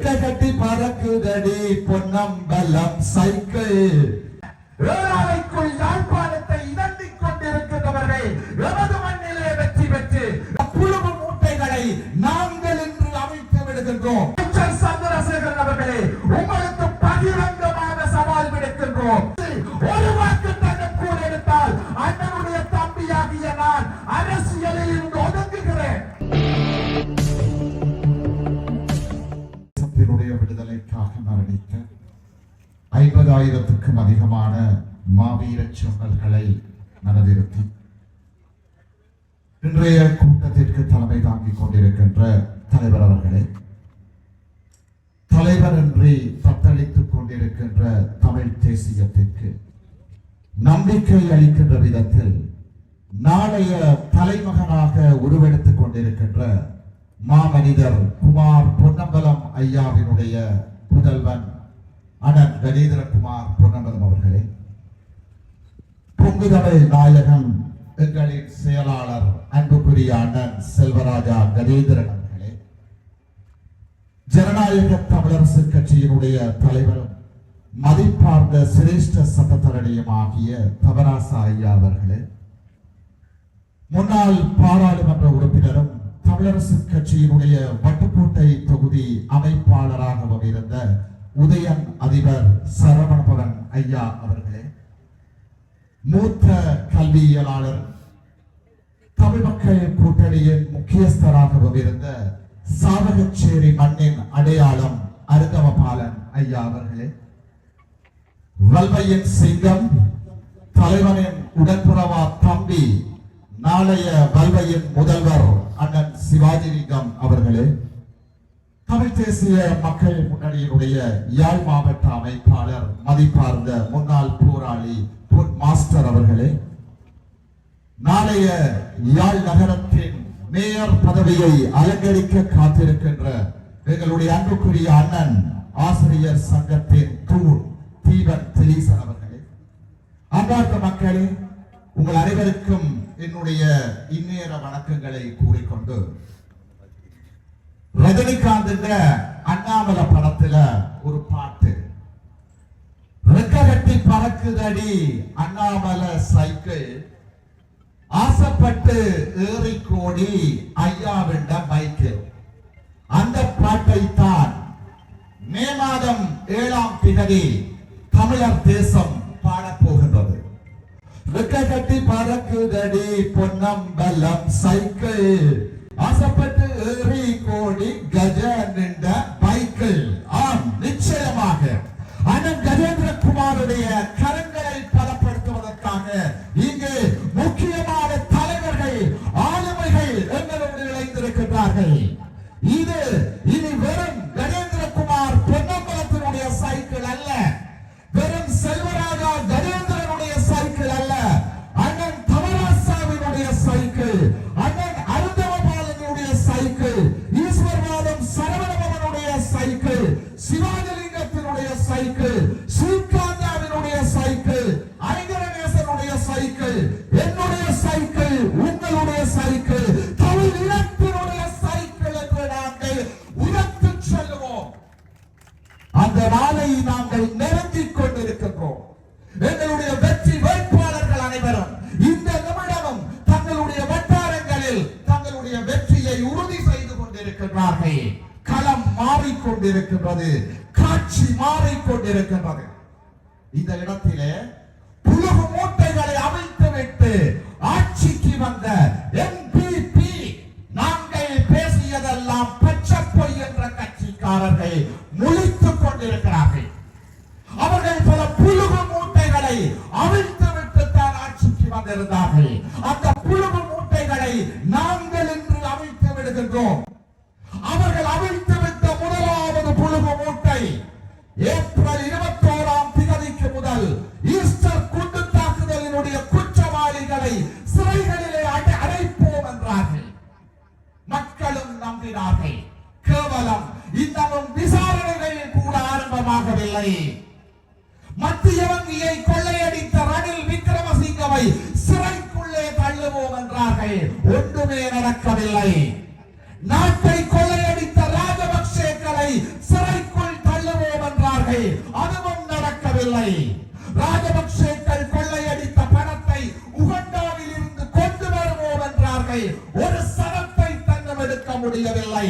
கட்டி பறக்குதடி பொன்னம்பலம் சைக்கிள். ஏழாலைக்குள் யாழ்ப்பாணத்தை இதண்டிக் கொண்டிருக்கின்றவர்கள் எமது மண்ணிலே வெற்றி பெற்று புழுவு மூட்டைகளை நாங்கள் இன்று அவிழ்த்து விடுகின்றோம். சந்திரசேகரன் அவர்களே உங்களுக்கு பகிரங்கமாக சவால் விடுக்கின்றோம். ஒரு ஐம்பதாயிரத்துக்கும் அதிகமான மாவீர சொன்னல்களை மனதிருத்தி இன்றைய கூட்டத்திற்கு தலைமை தாங்கிக் கொண்டிருக்கின்ற தலைவர் அவர்களே தலைவர் இன்றி தத்தளித்துக் கொண்டிருக்கின்ற தமிழ் தேசியத்திற்கு நம்பிக்கை அளிக்கின்ற விதத்தில் நாளைய தலைமகனாக உருவெடுத்துக் கொண்டிருக்கின்ற மாமனிதர் குமார் பொன்னம்பலம் ஐயாவினுடைய புதல்வன் அண்ணன் கணேந்திரகுமார் பொன்னம்பலம் அவர்களே பொங்குதமிழ் நாயகம் எங்களின் செயலாளர் அன்புக்குரிய அண்ணன் செல்வராஜா கணேந்திரன் அவர்களே ஜனநாயக தமிழரசு கட்சியினுடைய தலைவரும் மதிப்பார்ந்த சிரேஷ்ட சட்டத்தரணியமாகிய தவராசா ஐயா அவர்களே முன்னாள் பாராளுமன்ற உறுப்பினரும் தமிழரசு கட்சியினுடைய வட்டுக்கோட்டை தொகுதி அமைப்பாளராகவும் இருந்த உதயன் அதிபர் சரவணபவன் ஐயா அவர்களே மூத்த கல்வியலாளர் தமிழ் மக்கள் கூட்டணியின் முக்கியஸ்தராகவும் இருந்த சாவகச்சேரி மண்ணின் அடையாளம் அருந்தவபாலன் ஐயா அவர்களே வல்வையின் சிங்கம் தலைவனின் உடன்புறவா தம்பி நாளைய வல்வையின் முதல்வர் அண்ணன் சிவாஜிலிங்கம் அவர்களே தமிழ் தேசிய மக்கள் முன்னணியினுடைய யாழ் மாவட்ட அமைப்பாளர் மதிப்பார்ந்த முன்னாள் போராளி மாஸ்டர் அவர்களே நாளைய யாழ் நகரத்தின் மேயர் பதவியை அலங்கரிக்க காத்திருக்கின்ற எங்களுடைய அன்புக்குரிய அண்ணன் ஆசிரியர் சங்கத்தின் தூண் தீபன் திரீசன் அவர்களே. அன்பார்ந்த மக்களே உங்கள் அனைவருக்கும் என்னுடைய இந்நேர வணக்கங்களை கூறிக்கொண்டு ரஜினிகாந்த் அண்ணாமலை படத்துல ஒரு பாட்டு. ரெக்ககட்டி பறக்குதடி அண்ணாமலை சைக்கிள். ஆசைப்பட்டு ஏறி கோடி ஐயாவிட பைக்கு. அந்த பாட்டை தான் மே மாதம் ஏழாம் திகதி தமிழர் தேசம் பாடப்போகின்றது. ரெக்க பறக்குதடி பொன்னம்பலம் சைக்கிள். ஆசைப்பட்டு ஏறி கோடி கஜ நின்ற பைக்கிள். ஆம் நிச்சயமாக. அண்ணன் கஜேந்திரகுமாருடைய கரங்களை பலப்படுத்துவதற்காக சைக்கிள். சிவாஜலிங்கத்தினுடைய சைக்கிள். மாறிக்கொண்டிருக்கின்றது காட்சி மாறிக்கொண்டிருக்கின்றது. இந்த இடத்திலே புலகு மூட்டைகளை அவிழ்த்து விட்டு ஆட்சிக்கு வந்த எம்பிபி நாங்கள் பேசியதெல்லாம் பச்சை பொய் என்ற கட்சிக்காரர்கள் முழித்துக் கொண்டிருக்கிறார்கள். அவர்கள் பல புழுகு மூட்டைகளை அவிழ்த்து விட்டு தான் ஆட்சிக்கு வந்திருந்தார்கள். அந்த ஆரம்பமாகவில்லை மத்திய வங்கியை கொள்ளையடித்த ரணில் விக்ரமசிங்கவை சிறைக்குள்ளே தள்ளுவோம் என்றார்கள். ஒன்றுமே நடக்கவில்லை. நாட்டை கொள்ளையடித்த ராஜபக்சேக்களை சிறைக்குள் தள்ளுவோம் என்றார்கள். அதுவும் நடக்கவில்லை. ராஜபக்சேக்கள் கொள்ளையடித்த பணத்தை உகண்டாவில் இருந்து கொண்டு வருவோம் என்றார்கள். ஒரு சனத்தை தன்னம் எடுக்க முடியவில்லை.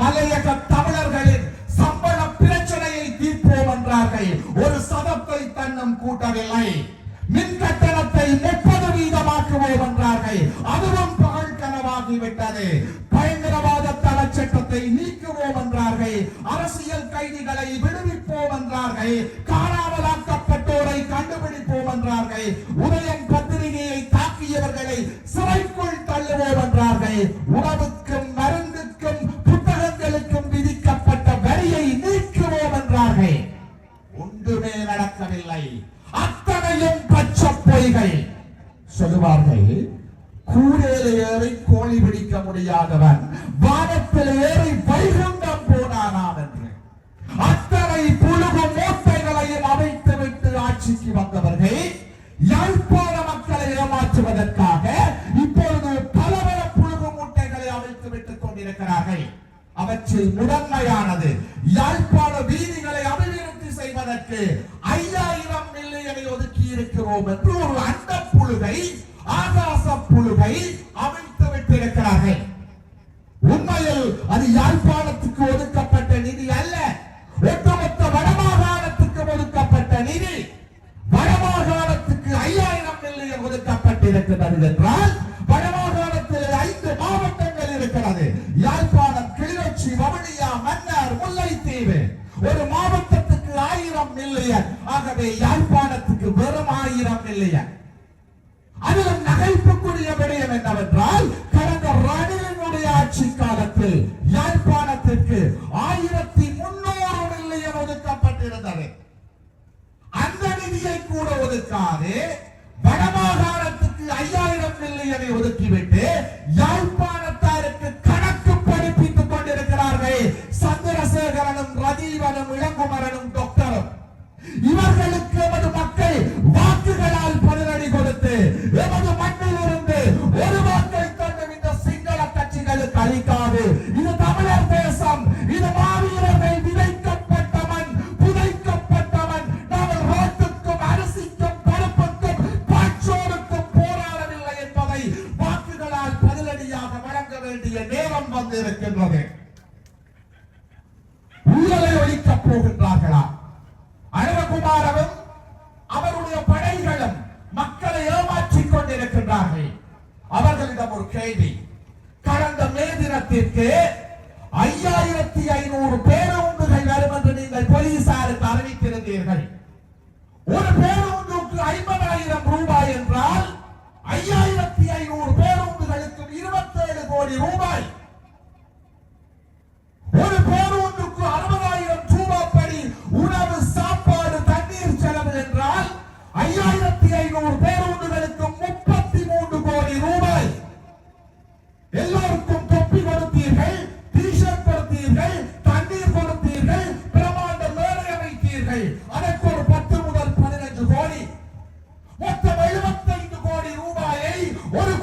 மலையக தமிழர்களின் சதத்தை தன்னம் கூட்டவில்லை. மின் கட்டணத்தை முப்பது வீதமாக்குவோம் என்றார்கள். அதுவும் பகல் கனவாகிவிட்டது பயங்கரவாத தட சட்டத்தை நீக்குவோம் என்றார்கள். அரசியல் கைதிகளை விடுவிப்போம் என்றார்கள். காணாமலாக்கப்பட்டோரை கண்டுபிடிப்போம் என்றார்கள். உதயம் பத்திரிகையை தாக்கியவர்களை சிறைக்குள் தள்ளுவோம் என்றார்கள். உணவு சொல்லுவார்கள். கூரையில ஏறி கோழி பிடிக்க முடியாதவன் வானத்தில் ஏறி வைகுண்டம் போனானாம் என்று. அத்தனை புழுகு மூட்டைகளையும் அமைத்துவிட்டு ஆட்சிக்கு வந்தவர்கள் யாழ்ப்பாண மக்களை ஏமாற்றுவதற்காக இப்பொழுது பல பல புழுகு மூட்டைகளை அமைத்து விட்டுக் கொண்டிருக்கிறார்கள். அவற்றில் முதன்மையானது யாழ்ப்பாண வீதிகளை அபிவிருத்தி செய்வதற்கு ஐயாயிரம் மில்லியனை ஒதுக்கி இருக்கிறோம் என்று ஒரு அண்ட புழுகை ஆகாச புழுகை அமைத்து விட்டிருக்கிறார்கள் உண்மையில் அது யாழ்ப்பாணத்துக்கு ஒதுக்கப்பட்ட நிதி அல்ல. ஒட்டுமொத்த வடமாகாணத்துக்கு ஒதுக்கப்பட்ட நிதி வடமாகாணத்துக்கு ஐயாயிரம் மில்லியன் ஒதுக்கப்பட்டிருக்கிறது என்றால் கூட ஒதுக்காது வடமாகாணத்துக்கு ஐயாயிரம் மில்லியனை ஒதுக்கிவிட்டு யாழ்ப்பாணத்தாருக்கு கணக்கு படிப்பித்துக் கொண்டிருக்கிறார்கள் சந்திரசேகரனும் ரஜீவனும் இளங்குமரனும் டாக்டரும் இவர்களுக்கு எமது மக்கள் வாக்குகளால் பதிலடி கொடுத்து எமது மண்ணில் இருந்து ஒரு வாக்கை தந்தும் இந்த சிங்கள கட்சிகளுக்கு அளிக்காது. அவர்களிடம் ஒரு ഒരു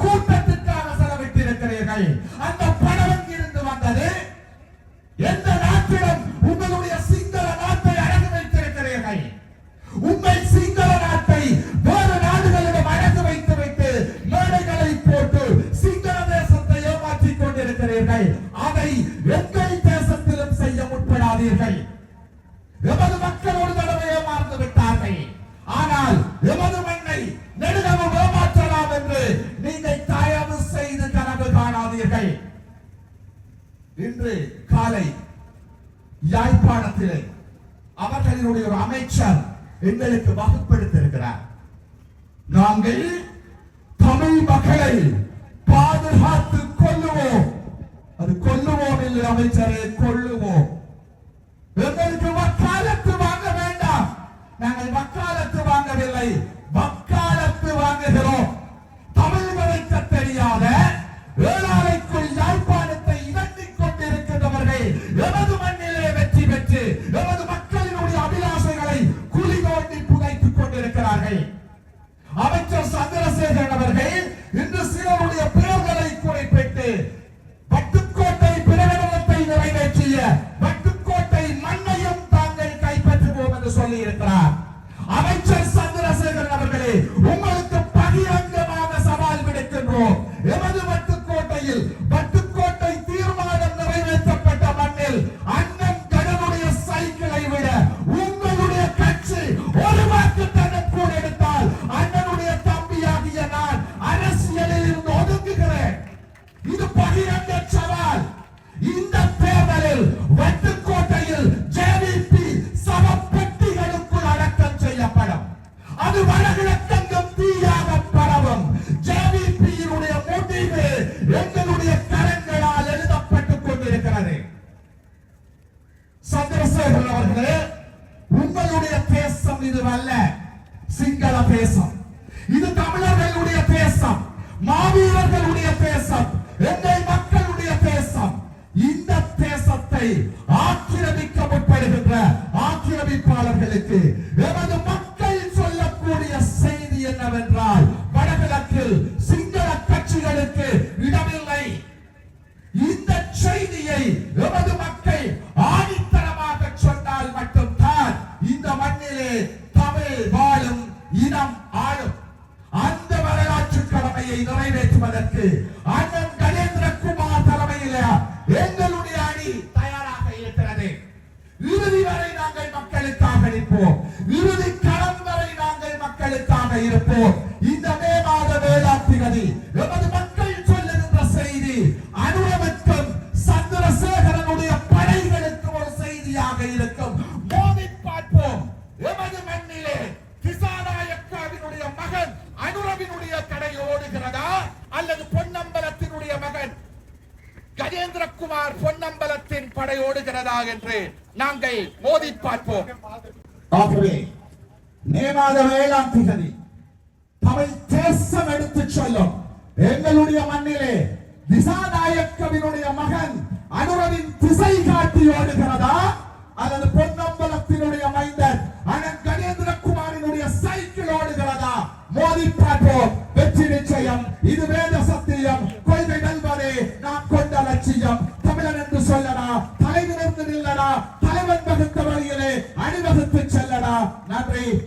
காலத்திலே அவர்களினுடைய ஒரு அமைச்சர் எங்களுக்கு வகுப்படுத்திருக்கிறார். நாங்கள் தமிழ் மக்களை பாதுகாத்து கொள்ளுவோம். அது கொல்லுவோம் இல்லை அமைச்சரை கொள்ளுவோம் அவர்கள் அமைச்சர் சந்திரசேகரன் அவர்கள் இன்று சிலருடைய பெயர்களை குறிப்பிட்டு பட்டுக்கோட்டை பிரகடனத்தை நிறைவேற்றிய பட்டுக்கோட்டை மண்ணையும் தாங்கள் கைப்பற்றுவோம் என்று சொல்லி இருக்கிறார் அமைச்சர் சந்திரசேகரன் அவர்களே உங்களுக்கு பகிரங்கமாக சவால் விடுக்கின்றோம். எமது பட்டுக்கோட்டையில் ஆக்கிரமிப்பாளர்களுக்கு எமது மக்கள் சொல்லக்கூடிய செய்தி என்னவென்றால் வடகிழக்கில் சிங்கள கட்சிகளுக்கு இடமில்லை. இந்த செய்தியை எமது மக்கள் ஆணித்தரமாக சொன்னால் மட்டும்தான் இந்த மண்ணிலே தமிழ் வாழும் இனம் ஆளும். அந்த வரலாற்று கடமையை நிறைவேற்றுவதற்கு அண்ணன் மக்களுக்காக இந்த மே மாத வேளாண் திகதி எமது மக்கள் சொல்லுகின்ற செய்தி அனுரவுக்கும் சந்திரசேகரனுடைய படைகளுக்கு ஒரு செய்தியாக இருக்கும். மோதி பார்ப்போம். எமது மண்ணிலே திசாநாயக்காவினுடைய மகன் அனுரவினுடைய கடை ஓடுகிறதா? அல்லது பொன்னம்பலத்தினுடைய மகன் கஜேந்திரகுமார் பொன்னம்பலத்தின் படை ஓடுகிறதா என்று நாங்கள் மோதி பார்ப்போம். ஆகவே மே மாத வேளாண் திகதி சொல்லும். எங்களுடைய மண்ணிலே திசாநாயக்கவினுடைய மகன் அனுரவின் திசை காட்டி ஓடுகிறதா? அல்லது பொன்னம்பலத்தினுடைய மைந்தன் அண்ணன் கணேந்திரகுமாரினுடைய சைக்கிள் ஓடுகிறதா? மோதி பார்ப்போம். வெற்றி நிச்சயம். இது வேத சத்தியம். கொள்கை நல்வரே நாம் கொண்ட லட்சியம். தமிழன் என்று சொல்லடா. தலைவர் நில்லடா. தலைவன் வகுத்த வழியிலே அணிவகுத்து செல்லடா. நன்றி.